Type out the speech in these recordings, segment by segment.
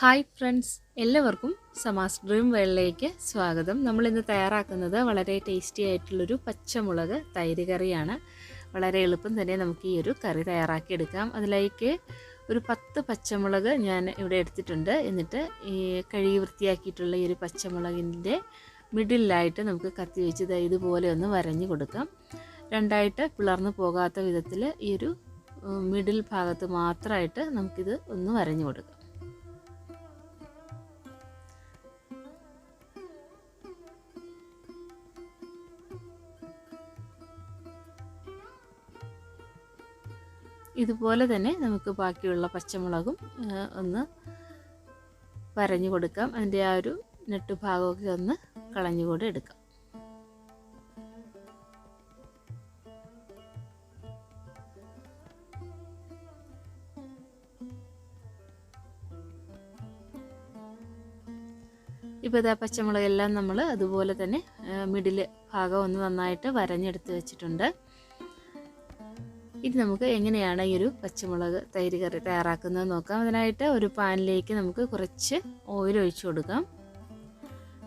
Hi friends എല്ലാവർക്കും സമാസ് dream വേളിലേക്ക് സ്വാഗതം. നമ്മൾ ഇന്ന് തയ്യാറാക്കുന്നത് വളരെ ടേസ്റ്റി ആയിട്ടുള്ളൊരു പച്ചമുളക് തൈര് കറിയാണ്. വളരെ എളുപ്പം തന്നെ നമുക്ക് ഈ ഒരു കറി തയ്യാറാക്കിയെടുക്കാം. അതിലേക്ക് ഒരു പത്ത് പച്ചമുളക് ഞാൻ ഇവിടെ എടുത്തിട്ടുണ്ട്. എന്നിട്ട് ഈ കഴുകി വൃത്തിയാക്കിയിട്ടുള്ള ഈ ഒരു പച്ചമുളകിന്റെ മിഡിലായിട്ട് നമുക്ക് കത്തി വെച്ച് ഇതുപോലെ ഒന്ന് വരഞ്ഞു കൊടുക്കാം. രണ്ടായിട്ട് പിളർന്നു പോകാത്ത വിധത്തിൽ ഈ ഒരു മിഡിൽ ഭാഗത്ത് മാത്രമായിട്ട് നമുക്കിത് ഒന്ന് വരഞ്ഞു കൊടുക്കാം. ഇതുപോലെ തന്നെ നമുക്ക് ബാക്കിയുള്ള പച്ചമുളകും ഒന്ന് വരഞ്ഞു കൊടുക്കാം. അതിന്റെ ആ ഒരു നെട്ട് ഭാഗമൊക്കെ ഒന്ന് കളഞ്ഞുകൂടെ എടുക്കാം. ഇപ്പോൾ ഇതാ പച്ചമുളകെല്ലാം നമ്മൾ അതുപോലെ തന്നെ മിഡിൽ ഭാഗം ഒന്ന് നന്നായിട്ട് വരഞ്ഞെടുത്ത് വെച്ചിട്ടുണ്ട്. ഇനി നമുക്ക് എങ്ങനെയാണ് ഈ ഒരു പച്ചമുളക് തൈര് കറി തയ്യാറാക്കുന്നത് നോക്കാം. അതിനായിട്ട് ഒരു പാനിലേക്ക് നമുക്ക് കുറച്ച് ഓയിൽ ഒഴിച്ചു കൊടുക്കാം.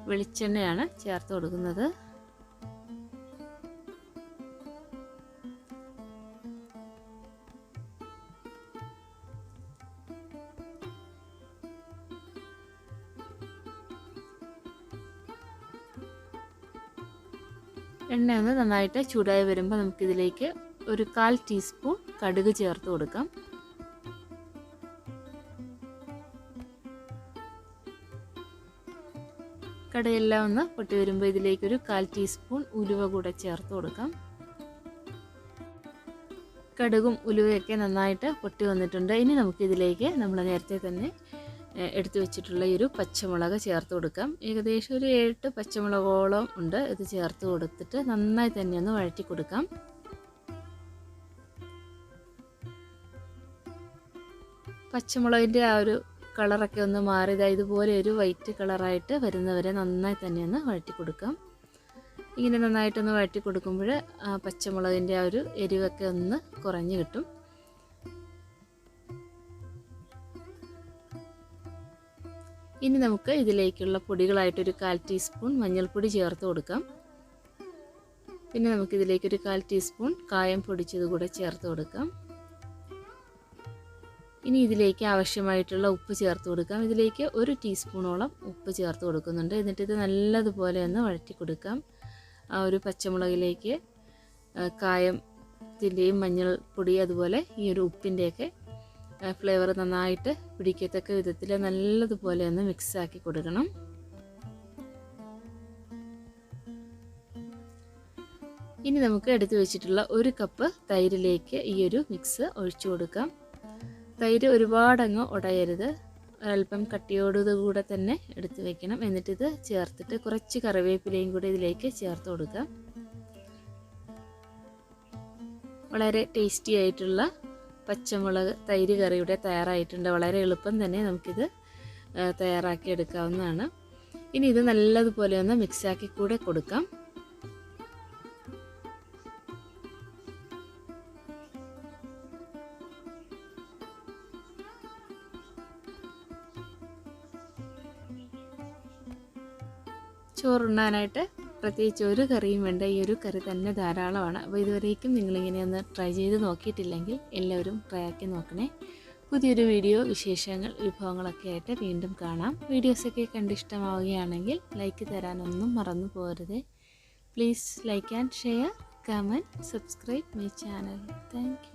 വെളിച്ചെണ്ണയാണ് ചേർത്ത് കൊടുക്കുന്നത്. എണ്ണ ഒന്ന് നന്നായിട്ട് ചൂടായി വരുമ്പോൾ നമുക്കിതിലേക്ക് ഒരു കാൽ ടീസ്പൂൺ കടുക് ചേർത്ത് കൊടുക്കാം. കടയെല്ലാം ഒന്ന് പൊട്ടി വരുമ്പോൾ ഇതിലേക്ക് ഒരു കാൽ ടീസ്പൂൺ ഉലുവ കൂടെ ചേർത്ത് കൊടുക്കാം. കടുകും ഉലുവയൊക്കെ നന്നായിട്ട് പൊട്ടി വന്നിട്ടുണ്ട്. ഇനി നമുക്കിതിലേക്ക് നമ്മൾ നേരത്തെ തന്നെ എടുത്തു വെച്ചിട്ടുള്ള ഈ ഒരു പച്ചമുളക് ചേർത്ത് കൊടുക്കാം. ഏകദേശം ഒരു എട്ട് പച്ചമുളകോളം ഉണ്ട്. ഇത് ചേർത്ത് കൊടുത്തിട്ട് നന്നായി തന്നെ ഒന്ന് വഴറ്റി കൊടുക്കാം. പച്ചമുളകിന്റെ ആ ഒരു കളറൊക്കെ ഒന്ന് മാറിയത് ഇതുപോലെ ഒരു വൈറ്റ് കളറായിട്ട് വരുന്നവരെ നന്നായി തന്നെ ഒന്ന് വഴറ്റി കൊടുക്കാം ഇങ്ങനെ നന്നായിട്ടൊന്ന് വഴറ്റി കൊടുക്കുമ്പോൾ ആ പച്ചമുളകിന്റെ ആ ഒരു എരിവൊക്കെ ഒന്ന് കുറഞ്ഞു കിട്ടും. ഇനി നമുക്ക് ഇതിലേക്കുള്ള പൊടികളായിട്ടൊരു കാൽ ടീസ്പൂൺ മഞ്ഞൾപ്പൊടി ചേർത്ത് കൊടുക്കാം. പിന്നെ നമുക്കിതിലേക്കൊരു കാൽ ടീസ്പൂൺ കായം പൊടിച്ചത് കൂടെ ചേർത്ത് കൊടുക്കാം. ഇനി ഇതിലേക്ക് ആവശ്യമായിട്ടുള്ള ഉപ്പ് ചേർത്ത് കൊടുക്കാം. ഇതിലേക്ക് ഒരു ടീസ്പൂണോളം ഉപ്പ് ചേർത്ത് കൊടുക്കുന്നുണ്ട്. എന്നിട്ട് ഇത് നല്ലതുപോലെ ഒന്ന് വഴറ്റി കൊടുക്കാം. ആ ഒരു പച്ചമുളകിലേക്ക് കായത്തിന്റെയും മഞ്ഞൾപ്പൊടി അതുപോലെ ഈ ഒരു ഉപ്പിന്റെയൊക്കെ ഫ്ലേവർ നന്നായിട്ട് പിടിക്കത്തക്ക വിധത്തിൽ നല്ലതുപോലെ ഒന്ന് മിക്സാക്കി കൊടുക്കണം. ഇനി നമുക്ക് എടുത്തു വെച്ചിട്ടുള്ള ഒരു കപ്പ് തൈരിലേക്ക് ഈ ഒരു മിക്സ് ഒഴിച്ചു കൊടുക്കാം. തൈര് ഒരുപാടങ്ങ് ഉടയരുത്. അല്പം കട്ടിയോടുകൂടെ തന്നെ എടുത്ത് വെക്കണം. എന്നിട്ടിത് ചേർത്തിട്ട് കുറച്ച് കറിവേപ്പിലയും കൂടി ഇതിലേക്ക് ചേർത്ത് കൊടുക്കുക. വളരെ ടേസ്റ്റി ആയിട്ടുള്ള പച്ചമുളക് തൈര് കറിയുടെ തയ്യാറായിട്ടുണ്ട്. വളരെ എളുപ്പം തന്നെ നമുക്കിത് തയ്യാറാക്കി എടുക്കാവുന്നതാണ്. ഇനി ഇത് നല്ലതുപോലെ ഒന്ന് മിക്സാക്കി കൂടെ കൊടുക്കാം. ചോറുണ്ണാനായിട്ട് പ്രത്യേകിച്ച് ഒരു കറിയും വേണ്ട ഈ ഒരു കറി തന്നെ ധാരാളമാണ്. അപ്പോൾ ഇതുവരേക്കും നിങ്ങളിങ്ങനെയൊന്ന് ട്രൈ ചെയ്ത് നോക്കിയിട്ടില്ലെങ്കിൽ എല്ലാവരും ട്രൈ ആക്കി നോക്കണേ. പുതിയൊരു വീഡിയോ വിശേഷങ്ങൾ വിഭവങ്ങളൊക്കെ ആയിട്ട് വീണ്ടും കാണാം. വീഡിയോസൊക്കെ കണ്ടിഷ്ടമാവുകയാണെങ്കിൽ ലൈക്ക് തരാനൊന്നും മറന്നു പോകരുത്. Please like and share comment subscribe my channel thank